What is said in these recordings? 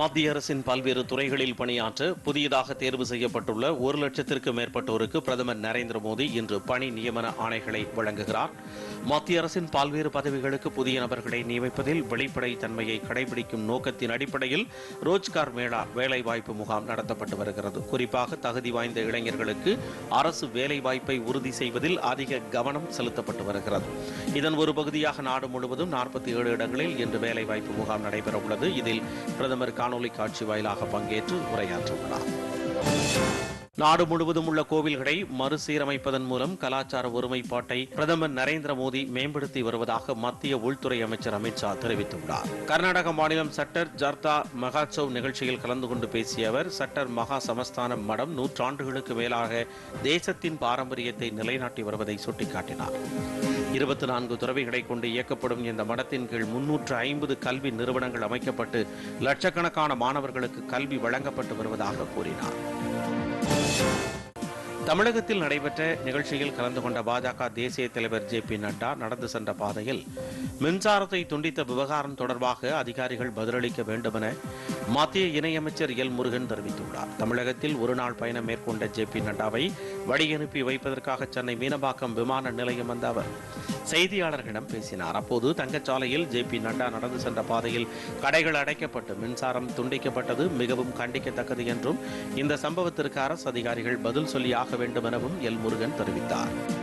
மத்திய அரசின் பல்வேறு துறைகளில் பணியாற்ற புதியதாக தேர்வு செய்யப்பட்டுள்ள ஒரு லட்சத்திற்கும் மேற்பட்டோருக்கு பிரதமர் நரேந்திர மோடி இன்று பணி நியமன ஆணைகளை வழங்குகிறார். மத்திய அரசின் பல்வேறு பதவிகளுக்கு புதிய நபர்களை நியமிப்பதில் வெளிப்படைத்தன்மையை கடைபிடிக்கும் நோக்கத்தின் அடிப்படையில் ரோஜ்கார் மேளா வேலைவாய்ப்பு முகாம் நடத்தப்பட்டு வருகிறது. குறிப்பாக தகுதி வாய்ந்த இளைஞர்களுக்கு அரசு வேலைவாய்ப்பை உறுதி செய்வதில் அதிக கவனம் செலுத்தப்பட்டு வருகிறது. இதன் ஒரு பகுதியாக நாடு முழுவதும் நாற்பத்தி ஏழு இடங்களில் இன்று வேலைவாய்ப்பு முகாம் நடைபெற உள்ளது இதில் பிரதமர் காணொலி காட்சி வாயிலாக பங்கேற்று உரையாற்றுள்ளார் நாடு முழுவதும் உள்ள கோவில்களை மறுசீரமைப்பதன் மூலம் கலாச்சார ஒருமைப்பாட்டை பிரதமர் நரேந்திர மோடி மேம்படுத்தி வருவதாக மத்திய உள்துறை அமைச்சர் அமித் ஷா தெரிவித்துள்ளார். கர்நாடக மாநிலம் சட்டர் ஜர்தா மகாச்சவ் நிகழ்ச்சியில் கலந்து கொண்டு பேசிய அவர் சட்டர் மகா சமஸ்தானம் மடம் நூற்றாண்டுகளுக்கு மேலாக தேசத்தின் பாரம்பரியத்தை நிலைநாட்டி வருவதை சுட்டிக்காட்டினார். இருபத்தி நான்கு துறவிகளை கொண்டு இயக்கப்படும் இந்த மடத்தின் கீழ் முன்னூற்று ஐம்பது கல்வி நிறுவனங்கள் அமைக்கப்பட்டு லட்சக்கணக்கான மாணவர்களுக்கு கல்வி வழங்கப்பட்டு வருவதாக கூறினார். தமிழகத்தில் நடைபெற்ற நிகழ்ச்சியில் கலந்து கொண்ட பாஜக தேசிய தலைவர் ஜே பி நட்டா நடந்து சென்ற பாதையில் மின்சாரத்தை துண்டித்த விவகாரம் தொடர்பாக அதிகாரிகள் பதிலளிக்க வேண்டுமென மத்திய இணையமைச்சர் எல் முருகன் தெரிவித்துள்ளார். தமிழகத்தில் ஒருநாள் பயணம் மேற்கொண்ட ஜே பி நட்டாவை வழியனுப்பி வைப்பதற்காக சென்னை மீனம்பாக்கம் விமான நிலையம் வந்த அவர் செய்தியாளர்களிடம் பேசினார். அப்போது தங்கச்சாலையில் ஜே பி நட்டா நடந்து சென்ற பாதையில் கடைகள் அடைக்கப்பட்டு மின்சாரம் துண்டிக்கப்பட்டது மிகவும் கண்டிக்கத்தக்கது என்றும் இந்த சம்பவத்திற்கு அரசு அதிகாரிகள் பதில் சொல்லியாக வேண்டும் எனவும் எல் முருகன் தெரிவித்தார்.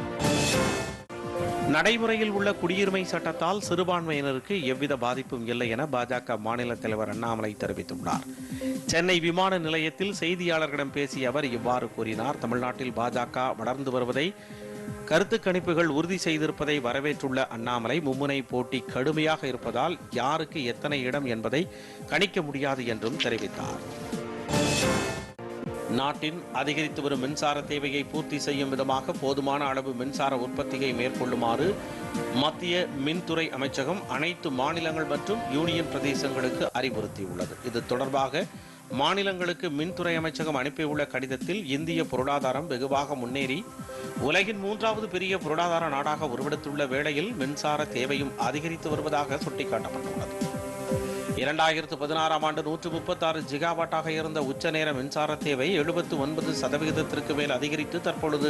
நடைமுறையில் உள்ள குடியுரிமை சட்டத்தால் சிறுபான்மையினருக்கு எவ்வித பாதிப்பும் இல்லை என பாஜக மாநில தலைவர் அண்ணாமலை தெரிவித்துள்ளார். சென்னை விமான நிலையத்தில் செய்தியாளர்களிடம் பேசிய அவர் இவ்வாறு கூறினார். தமிழ்நாட்டில் பாஜக வளர்ந்து வருவதை கருத்து கணிப்புகள் உறுதி செய்திருப்பதை வரவேற்றுள்ள அண்ணாமலை மும்முனை போட்டி கடுமையாக இருப்பதால் யாருக்கு எத்தனை இடம் என்பதை கணிக்க முடியாது என்றும் தெரிவித்தார். நாட்டின் அதிகரித்து வரும் மின்சார தேவையை பூர்த்தி செய்யும் விதமாக போதுமான அளவு மின்சார உற்பத்தியை மேற்கொள்ளுமாறு மத்திய மின்துறை அமைச்சகம் அனைத்து மாநிலங்கள் மற்றும் யூனியன் பிரதேசங்களுக்கு அறிவுறுத்தியுள்ளது. இது தொடர்பாக மாநிலங்களுக்கு மின்துறை அமைச்சகம் அனுப்பியுள்ள கடிதத்தில் இந்திய பொருளாதாரம் வெகுவாக முன்னேறி உலகின் மூன்றாவது பெரிய பொருளாதார நாடாக உருவெடுத்துள்ள வேளையில் மின்சார தேவையும் அதிகரித்து வருவதாக சுட்டிக்காட்டப்பட்டுள்ளது. இரண்டாயிரத்து பதினாறாம் ஆண்டு நூற்று முப்பத்தாறு ஜிகாவாட்டாக இருந்த உச்ச நேர மின்சார தேவை எழுபத்து ஒன்பது சதவிகிதத்திற்கு மேல் அதிகரித்து தற்பொழுது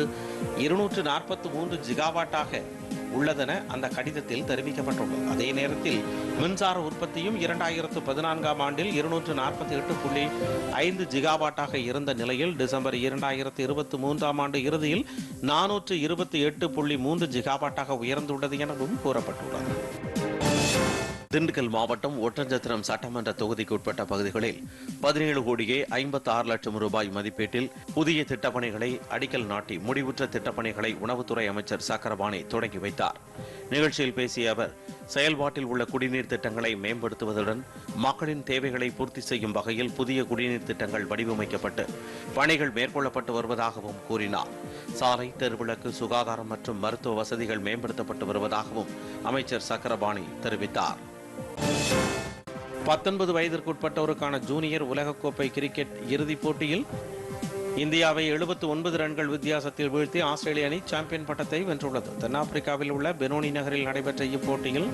இருநூற்று நாற்பத்தி மூன்று ஜிகாவாட்டாக உள்ளதென அந்த கடிதத்தில் தெரிவிக்கப்பட்டுள்ளது. அதே நேரத்தில் மின்சார உற்பத்தியும் இரண்டாயிரத்து பதினான்காம் ஆண்டில் இருநூற்று நாற்பத்தி எட்டு புள்ளி ஐந்து ஜிகாவாட்டாக இருந்த நிலையில் டிசம்பர் இரண்டாயிரத்து இருபத்தி மூன்றாம் ஆண்டு இறுதியில் நானூற்று இருபத்தி எட்டு புள்ளி மூன்று ஜிகாவாட்டாக உயர்ந்துள்ளது எனவும் கூறப்பட்டுள்ளது. திண்டுக்கல் மாவட்டம் ஒட்டஞ்சத்திரம் சட்டமன்ற தொகுதிக்கு உட்பட்ட பகுதிகளில் பதினேழு கோடியே ஐம்பத்தி ஆறு லட்சம் ரூபாய் மதிப்பீட்டில் புதிய திட்டப்பணிகளை அடிக்கல் நாட்டி முடிவுற்ற திட்டப்பணிகளை உணவுத்துறை அமைச்சர் சக்கரபாணி தொடங்கி வைத்தார். நிகழ்ச்சியில் பேசிய அவர் செயல்பாட்டில் உள்ள குடிநீர் திட்டங்களை மேம்படுத்துவதுடன் மக்களின் தேவைகளை பூர்த்தி செய்யும் வகையில் புதிய குடிநீர் திட்டங்கள் வடிவமைக்கப்பட்டு பணிகள் மேற்கொள்ளப்பட்டு வருவதாகவும் கூறினார். சாலை தெருவிளக்கு சுகாதாரம் மற்றும் மருத்துவ வசதிகள் மேம்படுத்தப்பட்டு வருவதாகவும் அமைச்சர் சக்கரபாணி தெரிவித்தார். பத்தொன்பது வயதிற்குட்பட்டோருக்கான ஜூனியர் உலகக்கோப்பை கிரிக்கெட் இறுதிப் போட்டியில் இந்தியாவை எழுபத்து ஒன்பது ரன்கள் வித்தியாசத்தில் வீழ்த்தி ஆஸ்திரேலிய அணி சாம்பியன் பட்டத்தை வென்றுள்ளது. தென்னாப்பிரிக்காவில் உள்ள பெனோனி நகரில் நடைபெற்ற இப்போட்டியில்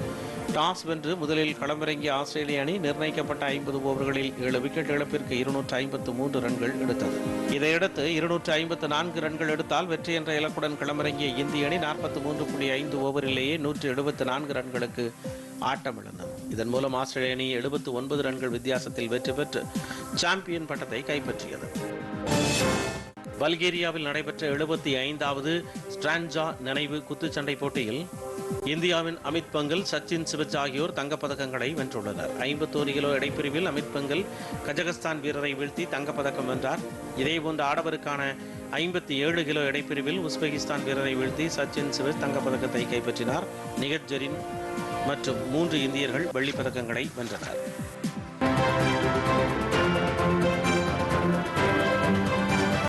டாஸ் வென்று முதலில் களமிறங்கிய ஆஸ்திரேலிய அணி நிர்ணயிக்கப்பட்ட ஐம்பது ஓவர்களில் ஏழு விக்கெட் இழப்பிற்கு இருநூற்று ஐம்பத்து மூன்று ரன்கள் எடுத்தது. இதையடுத்து இருநூற்று ஐம்பத்து நான்கு ரன்கள் எடுத்தால் வெற்றி என்ற இலக்குடன் களமிறங்கிய இந்திய அணி நாற்பத்தி மூன்று புள்ளி ஐந்து ஓவரிலேயே நூற்று எழுபத்து நான்கு ரன்களுக்கு ஆட்டமிழந்தது. இதன் மூலம் ஆஸ்திரேலிய அணி எழுபத்து ஒன்பது ரன்கள் வித்தியாசத்தில் வெற்றி பெற்று சாம்பியன் பட்டத்தை கைப்பற்றியது. பல்கேரியாவில் நடைபெற்ற எழுபத்தி ஐந்தாவது ஸ்ட்ரான்ஜா நினைவு குத்துச்சண்டை போட்டியில் இந்தியாவின் அமித் பங்கல் சச்சின் சிவச் ஆகியோர் தங்கப்பதக்கங்களை வென்றுள்ளனர். ஐம்பத்தோரு கிலோ இடைப்பிரிவில் அமித் பங்கல் கஜகஸ்தான் வீரரை வீழ்த்தி தங்கப்பதக்கம் வென்றார். இதேபோன்ற ஆடவருக்கான ஐம்பத்தி ஏழு கிலோ இடைப்பிரிவில் உஸ்பெகிஸ்தான் வீரரை வீழ்த்தி சச்சின் சிவச் தங்கப்பதக்கத்தை கைப்பற்றினார். நிகத் மற்றும் மூன்று இந்தியர்கள் வெள்ளிப் பதக்கங்களை வென்றனர்.